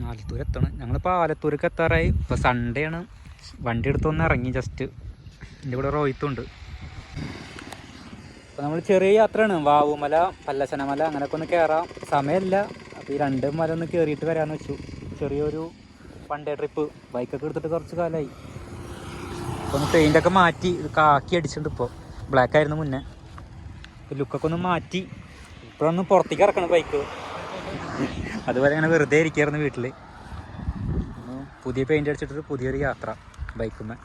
ആലത്തൂർ എത്തണം ഞങ്ങളിപ്പോൾ ആലത്തൂർക്ക് എത്താറായി ഇപ്പോൾ സൺഡേ ആണ് വണ്ടി എടുത്തൊന്ന് ഇറങ്ങി ജസ്റ്റ് എന്റെ കൂടെ റോയിത്തുണ്ട് അപ്പോൾ നമ്മൾ ചെറിയ യാത്രയാണ്. വാവുമല പല്ലശനമല അങ്ങനെയൊക്കെ ഒന്ന് കയറാം സമയമില്ല. അപ്പോൾ ഈ രണ്ട് മല ഒന്ന് കയറിയിട്ട് വരാന്ന് വെച്ചു. ചെറിയൊരു വൺ ഡേ ട്രിപ്പ് ബൈക്കൊക്കെ എടുത്തിട്ട് കുറച്ച് കാലമായി അപ്പോൾ ഒന്ന് പെയിന്റൊക്കെ മാറ്റി. ഇത് കാക്കി അടിച്ചിട്ടുണ്ട് ഇപ്പോൾ ബ്ലാക്ക് ആയിരുന്നു മുന്നേ. ലുക്കൊക്കെ ഒന്ന് മാറ്റി. ഇപ്പോഴൊന്ന് പുറത്തേക്ക് ഇറക്കണം ബൈക്ക് അതുപോലെ അങ്ങനെ വെറുതെ ഇരിക്കായിരുന്നു വീട്ടിൽ പുതിയ പെയിന്റ് അടിച്ചിട്ടൊരു പുതിയൊരു യാത്ര ബൈക്കുമ്മേ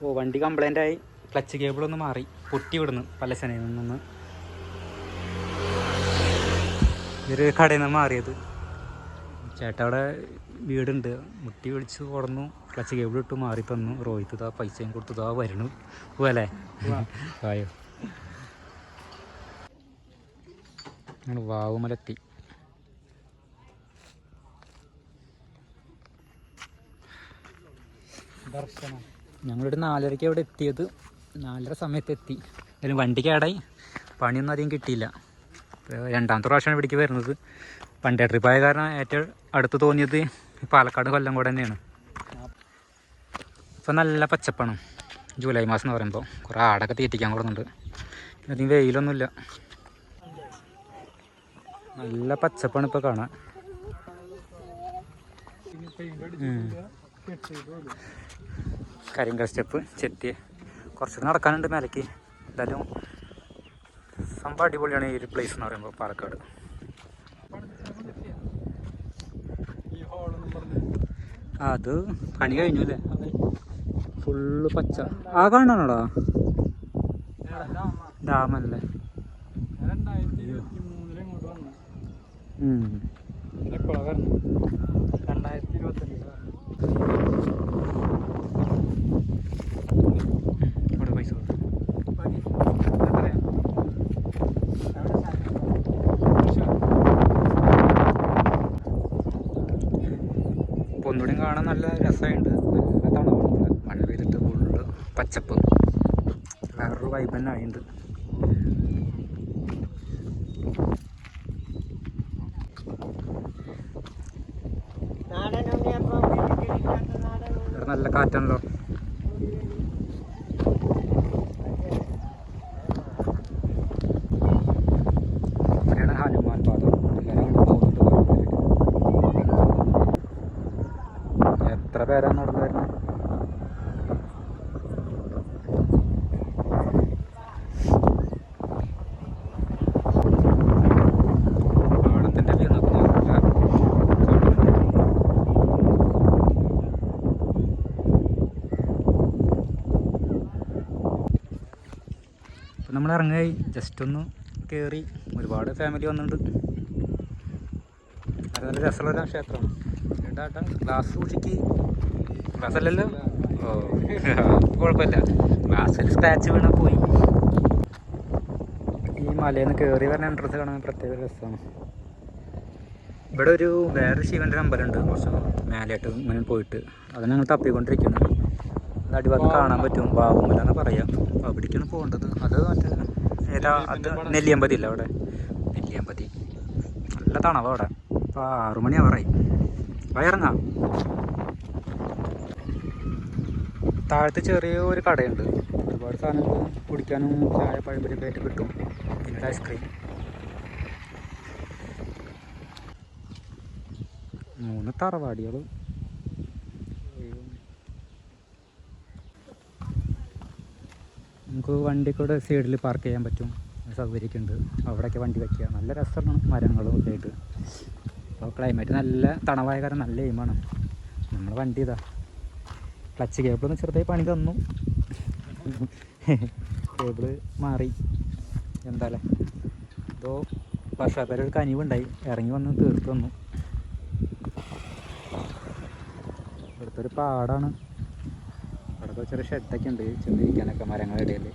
ഓ വണ്ടി കംപ്ലൈന്റ് ആയി. ക്ലച്ച് കേബിളൊന്ന് മാറി. പൊട്ടി വിടുന്നു പല സ്ഥലങ്ങളിൽ നിന്നൊന്ന് ഒരു കടയിൽ നിന്ന് മാറിയത്. ചേട്ടാ അവിടെ വീടുണ്ട്. മുട്ടി വിളിച്ച് കൊടുന്നു. ക്ലച്ച് കേബിൾ ഇട്ട് മാറി തന്നു. റോഹിത്ത് ഇതാ പൈസയും കൊടുത്തു. ഇതാ വരണു പോവല്ലേ ആയോ ഞങ്ങൾ വാവുമലെത്തി. ദർശനം. ഞങ്ങളിവിടെ നാലരയ്ക്ക് അവിടെ എത്തിയത്. നാലര സമയത്ത് എത്തി അതിന് വണ്ടി കേടായി പണിയൊന്നും അധികം കിട്ടിയില്ല. രണ്ടാമത്തെ പ്രാവശ്യമാണ് ഇവിടേക്ക് വരുന്നത്. പണ്ടേ ട്രിപ്പ് ആയ കാരണം ഏറ്റവും അടുത്ത് തോന്നിയത് പാലക്കാട് കൊല്ലം കൂടെ തന്നെയാണ്. ഇപ്പം നല്ല പച്ചപ്പാണ്. ജൂലൈ മാസം എന്ന് പറയുമ്പോൾ കുറേ ആടൊക്കെ തീറ്റിക്കാൻ കൊടുക്കുന്നുണ്ട്. അധികം വെയിലൊന്നുമില്ല. നല്ല പച്ചപ്പാണ് ഇപ്പോൾ കാണാൻ. കരിങ്കൽ സ്റ്റെപ്പ് ചെത്തി. കുറച്ചൊക്കെ നടക്കാനുണ്ട് മേലേക്ക്. എന്തായാലും സംഭവം അടിപൊളിയാണ് ഈ ഒരു പ്ലേസ് എന്ന് പറയുമ്പോൾ പാലക്കാട്. അത് പണി കഴിഞ്ഞു അല്ലേ? ഫുള്ള് പച്ച. ആ കാണാനോടാ ഡാമല്ലേ? രണ്ടായിരത്തി ഇരുപത്തി മൂന്നിൽ ഇങ്ങോട്ട് വന്നു ഉം. എപ്പോഴാണ് വരണം രണ്ടായിരത്തി ഇരുപത്തഞ്ചിൽ ഇവിടെ പൈസ കൊടുത്തു ഇപ്പൊ ഒന്നുകൂടി കാണാൻ നല്ല രസമുണ്ട് നല്ല തണുപ്പുണ്ട് മഴ പെയ്തിട്ട് ഫുള്ള് പച്ചപ്പ്. വേറൊരു വൈബ് തന്നെ ആയിട്ടുണ്ട് ഇവിടെ നല്ല കാറ്റാണല്ലോ. എത്ര പേരാണ് നടന്നു വരുന്നത് നമ്മൾ ഇറങ്ങായി ജസ്റ്റ് ഒന്ന് കയറി ഒരുപാട് ഫാമിലി വന്നിട്ടുണ്ട്. അത് നല്ല രസമുള്ള ക്ഷേത്രമാണ്. ഏട്ടാ ഗ്ലാസ് സൂക്ഷിക്ക് ഗ്ലാസ് അല്ലല്ലോ? ഓ. കുഴപ്പമില്ല. ഗ്ലാസ്സിൽ സ്ക്രാച്ച് വീണാൽ പോയി. ഈ മലയിൽ നിന്ന് കയറി വരുന്ന എൻട്രൻസ് കാണാൻ പ്രത്യേക രസമാണ് ഇവിടെ ഒരു വേറെ ശിവന്റെ അമ്പലമുണ്ട്. കുറച്ച് മേലെയായിട്ട് ഇങ്ങനെ പോയിട്ട്. അത് ഞങ്ങൾ തപ്പിക്കൊണ്ടിരിക്കുന്നു. അത് അടിഭാഗത്ത് കാണാൻ പറ്റും. ബാബുമല എന്ന് പറയാം അവിടേക്കാണ് പോകേണ്ടത്. അത് മറ്റേ അത് നെല്ലിയമ്പതി ഇല്ല അവിടെ? നെല്ലിയമ്പതി. നല്ല തണവ അവിടെ. ഇപ്പോൾ ആറു അവറായി താഴത്ത് ചെറിയ ഒരു കടയുണ്ട്. ഒരുപാട് സാധനങ്ങൾ കുടിക്കാനും ചായ പഴംപൊരിയൊക്കെ ആയിട്ട് കിട്ടും. പിന്നീട് ഐസ്ക്രീം. മൂന്ന് തറവാടികൾ. നമുക്ക് വണ്ടി കൂടെ സൈഡിൽ പാർക്ക് ചെയ്യാൻ പറ്റും. സൗകര്യമൊക്കെ ഉണ്ട് അവിടെയൊക്കെ വണ്ടി വയ്ക്കുക നല്ല രസമാണ് മരങ്ങളും ഒക്കെ ആയിട്ട്. അപ്പോൾ ക്ലൈമറ്റ് നല്ല തണവായ കാരണം നല്ല എയിമാണ് നമ്മൾ വണ്ടി ഇതാ. ക്ലച്ച് കേബിൾ ഒന്ന് ചെറുതായി പണി തന്നു. കേബിൾ മാറി. എന്താല്ലേ? ഇതോ വർഷാപ്പേരെ ഒരു കനിവുണ്ടായി. ഇറങ്ങി വന്ന് തീർത്ത് തന്നു. ഇവിടുത്തെ ഒരു പാടാണ്. അവിടെ ചെറിയ ഷെഡൊക്കെ ഉണ്ട്. ചെന്നിരിക്കാനൊക്കെ മരങ്ങളുടെ ഇടയിൽ